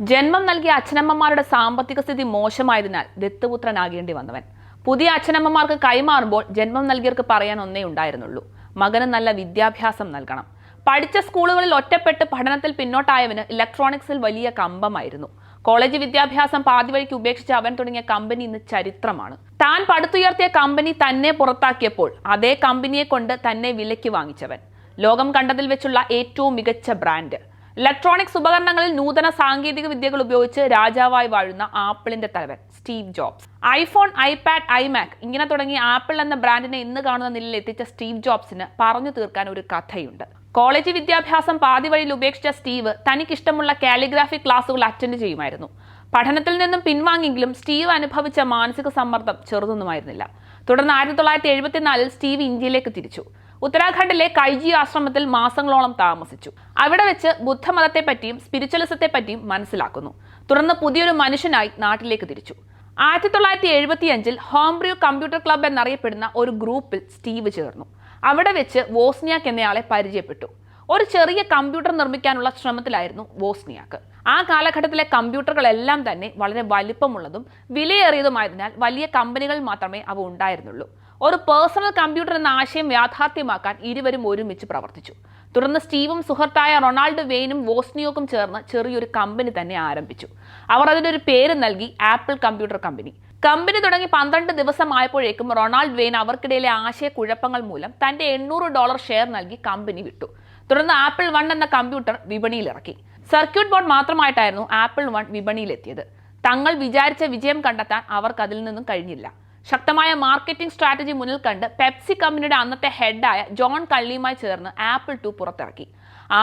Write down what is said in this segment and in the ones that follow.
ജന്മം നൽകിയ അച്ഛനമ്മമാരുടെ സാമ്പത്തിക സ്ഥിതി മോശമായതിനാൽ ദത്തുപുത്രനാകേണ്ടി വന്നവൻ. പുതിയ അച്ഛനമ്മമാർക്ക് കൈമാറുമ്പോൾ ജന്മം നൽകിയവർക്ക് പറയാൻ ഒന്നേ ഉണ്ടായിരുന്നുള്ളൂ. മകന് നല്ല വിദ്യാഭ്യാസം നൽകണം. പഠിച്ച സ്കൂളുകളിൽ ഒറ്റപ്പെട്ട് പഠനത്തിൽ പിന്നോട്ടായവന് ഇലക്ട്രോണിക്സിൽ വലിയ കമ്പമായിരുന്നു. കോളേജ് വിദ്യാഭ്യാസം പാതിവഴിക്ക് ഉപേക്ഷിച്ച് അവൻ തുടങ്ങിയ കമ്പനി ഇന്ന് ചരിത്രമാണ്. താൻ പടുത്തുയർത്തിയ കമ്പനി തന്നെ പുറത്താക്കിയപ്പോൾ അതേ കമ്പനിയെ കൊണ്ട് തന്നെ വിലയ്ക്ക് വാങ്ങിച്ചവൻ. ലോകം കണ്ടതിൽ വെച്ചുള്ള ഏറ്റവും മികച്ച ബ്രാൻഡ്. ഇലക്ട്രോണിക്സ് ഉപകരണങ്ങളിൽ നൂതന സാങ്കേതിക വിദ്യകൾ ഉപയോഗിച്ച് രാജാവായി വാഴുന്ന ആപ്പിളിന്റെ തലവൻ Steve Jobs. IPhone iPad iMac ഇങ്ങനെ തുടങ്ങി ആപ്പിൾ എന്ന ബ്രാൻഡിനെ ഇന്ന് കാണുന്ന നിലയിൽ എത്തിച്ച സ്റ്റീവ് ജോബ്സിന് പറഞ്ഞു തീർക്കാൻ ഒരു കഥയുണ്ട്. കോളേജ് വിദ്യാഭ്യാസം പാതി വഴിയിൽ ഉപേക്ഷിച്ച സ്റ്റീവ് തനിക്കിഷ്ടമുള്ള കാലിഗ്രാഫി ക്ലാസുകൾ അറ്റൻഡ് ചെയ്യുമായിരുന്നു. പഠനത്തിൽ നിന്നും പിൻവാങ്ങിയെങ്കിലും സ്റ്റീവ് അനുഭവിച്ച മാനസിക സമ്മർദ്ദം ചെറുതൊന്നുമായിരുന്നില്ല. തുടർന്ന് ആയിരത്തി തൊള്ളായിരത്തി എഴുപത്തിനാലിൽ സ്റ്റീവ് ഇന്ത്യയിലേക്ക് തിരിച്ചു. ഉത്തരാഖണ്ഡിലെ കൈജി ആശ്രമത്തിൽ മാസങ്ങളോളം താമസിച്ചു. അവിടെ വെച്ച് ബുദ്ധമതത്തെ പറ്റിയും സ്പിരിച്വലിസത്തെ പറ്റിയും മനസ്സിലാക്കുന്നു. തുടർന്ന് പുതിയൊരു മനുഷ്യനായി നാട്ടിലേക്ക് തിരിച്ചു. ആയിരത്തി തൊള്ളായിരത്തി എഴുപത്തിയഞ്ചിൽ ഹോംബ്രിയു കമ്പ്യൂട്ടർ ക്ലബ് എന്നറിയപ്പെടുന്ന ഒരു ഗ്രൂപ്പിൽ സ്റ്റീവ് ചേർന്നു. അവിടെ വെച്ച് വോസ്നിയാക്ക് എന്നയാളെ പരിചയപ്പെട്ടു. ഒരു ചെറിയ കമ്പ്യൂട്ടർ നിർമ്മിക്കാനുള്ള ശ്രമത്തിലായിരുന്നു വോസ്നിയാക്ക്. ആ കാലഘട്ടത്തിലെ കമ്പ്യൂട്ടറുകളെല്ലാം തന്നെ വളരെ വലിപ്പമുള്ളതും വിലയേറിയതുമായതിനാൽ വലിയ കമ്പനികൾ മാത്രമേ അവ ഉണ്ടായിരുന്നുള്ളൂ. ഒരു പേഴ്സണൽ കമ്പ്യൂട്ടർ എന്ന ആശയം യാഥാർത്ഥ്യമാക്കാൻ ഇരുവരും ഒരുമിച്ച് പ്രവർത്തിച്ചു. തുടർന്ന് സ്റ്റീവും സുഹൃത്തായ റൊണാൾഡ് വെയിനും വോസ്നിയോക്കും ചേർന്ന് ചെറിയൊരു കമ്പനി തന്നെ ആരംഭിച്ചു. അവർ അതിനൊരു പേര് നൽകി ആപ്പിൾ കമ്പ്യൂട്ടർ കമ്പനി. കമ്പനി തുടങ്ങി പന്ത്രണ്ട് ദിവസമായപ്പോഴേക്കും റൊണാൾഡ് വെയിൻ അവർക്കിടയിലെ ആശയക്കുഴപ്പങ്ങൾ മൂലം തന്റെ എണ്ണൂറ് ഡോളർ ഷെയർ നൽകി കമ്പനി വിട്ടു. തുടർന്ന് ആപ്പിൾ വൺ എന്ന കമ്പ്യൂട്ടർ വിപണിയിലിറക്കി. സർക്യൂട്ട് ബോർഡ് മാത്രമായിട്ടായിരുന്നു ആപ്പിൾ വൺ വിപണിയിലെത്തിയത്. തങ്ങൾ വിചാരിച്ച വിജയം കണ്ടെത്താൻ അവർക്ക് അതിൽ നിന്നും കഴിഞ്ഞില്ല. ശക്തമായ മാർക്കറ്റിംഗ് സ്ട്രാറ്റജി മുന്നിൽ കണ്ട് പെപ്സി കമ്പനിയുടെ അന്നത്തെ ഹെഡായ ജോൺ കള്ളിയുമായി ചേർന്ന് ആപ്പിൾ ടു പുറത്തിറക്കി.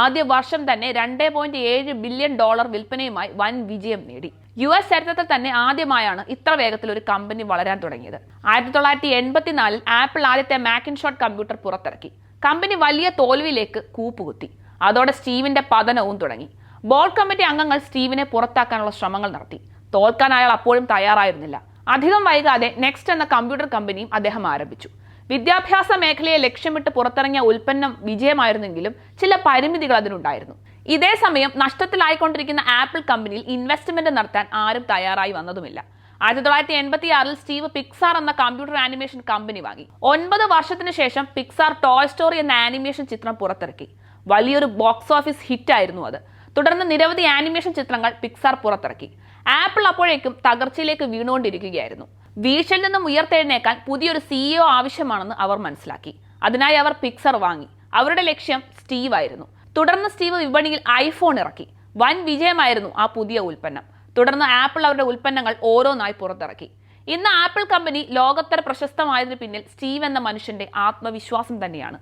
ആദ്യ വർഷം തന്നെ രണ്ട് പോയിന്റ് ഏഴ് ബില്യൺ ഡോളർ വിൽപ്പനയുമായി വൻ വിജയം നേടി. യു എസ് ചരിത്രത്തിൽ തന്നെ ആദ്യമായാണ് ഇത്ര വേഗത്തിൽ ഒരു കമ്പനി വളരാൻ തുടങ്ങിയത്. ആയിരത്തി തൊള്ളായിരത്തി എൺപത്തിനാലിൽ ആപ്പിൾ ആദ്യത്തെ മാക്കിൻഷോട്ട് കമ്പ്യൂട്ടർ പുറത്തിറക്കി. കമ്പനി വലിയ തോൽവിയിലേക്ക് കൂപ്പുകുത്തി. അതോടെ സ്റ്റീവിന്റെ പതനവും തുടങ്ങി. ബോർഡ് കമ്മിറ്റി അംഗങ്ങൾ സ്റ്റീവിനെ പുറത്താക്കാനുള്ള ശ്രമങ്ങൾ നടത്തി. തോൽക്കാൻ അയാൾ അപ്പോഴും തയ്യാറായിരുന്നില്ല. അധികം വൈകാതെ നെക്സ്റ്റ് എന്ന കമ്പ്യൂട്ടർ കമ്പനിയും അദ്ദേഹം ആരംഭിച്ചു. വിദ്യാഭ്യാസ മേഖലയെ ലക്ഷ്യമിട്ട് പുറത്തിറങ്ങിയ ഉൽപ്പന്നം വിജയമായിരുന്നെങ്കിലും ചില പരിമിതികൾ അതിനുണ്ടായിരുന്നു. ഇതേ സമയം നഷ്ടത്തിലായിക്കൊണ്ടിരിക്കുന്ന ആപ്പിൾ കമ്പനിയിൽ ഇൻവെസ്റ്റ്മെന്റ് നടത്താൻ ആരും തയ്യാറായി വന്നതുമില്ല. ആയിരത്തി തൊള്ളായിരത്തി എൺപത്തി ആറിൽ സ്റ്റീവ് പിക്സാർ എന്ന കമ്പ്യൂട്ടർ ആനിമേഷൻ കമ്പനി വാങ്ങി. ഒൻപത് വർഷത്തിന് ശേഷം പിക്സാർ ടോയ് സ്റ്റോറി എന്ന ആനിമേഷൻ ചിത്രം പുറത്തിറക്കി. വലിയൊരു ബോക്സ് ഓഫീസ് ഹിറ്റ് ആയിരുന്നു അത്. തുടർന്ന് നിരവധി ആനിമേഷൻ ചിത്രങ്ങൾ പിക്സാർ പുറത്തിറക്കി. ആപ്പിൾ അപ്പോഴേക്കും തകർച്ചയിലേക്ക് വീണുകൊണ്ടിരിക്കുകയായിരുന്നു. വീഴ്ചയിൽ നിന്നും ഉയർത്തെഴുന്നേക്കാൻ പുതിയൊരു സിഇഒ ആവശ്യമാണെന്ന് അവർ മനസ്സിലാക്കി. അതിനായി അവർ പിക്സർ വാങ്ങി. അവരുടെ ലക്ഷ്യം സ്റ്റീവ് ആയിരുന്നു. തുടർന്ന് സ്റ്റീവ് വിപണിയിൽ ഐഫോൺ ഇറക്കി. വൻ വിജയമായിരുന്നു ആ പുതിയ ഉൽപ്പന്നം. തുടർന്ന് ആപ്പിൾ അവരുടെ ഉൽപ്പന്നങ്ങൾ ഓരോന്നായി പുറത്തിറക്കി. ഇന്ന് ആപ്പിൾ കമ്പനി ലോകത്തര പ്രശസ്തമായതിനു പിന്നിൽ സ്റ്റീവ് എന്ന മനുഷ്യന്റെ ആത്മവിശ്വാസം തന്നെയാണ്.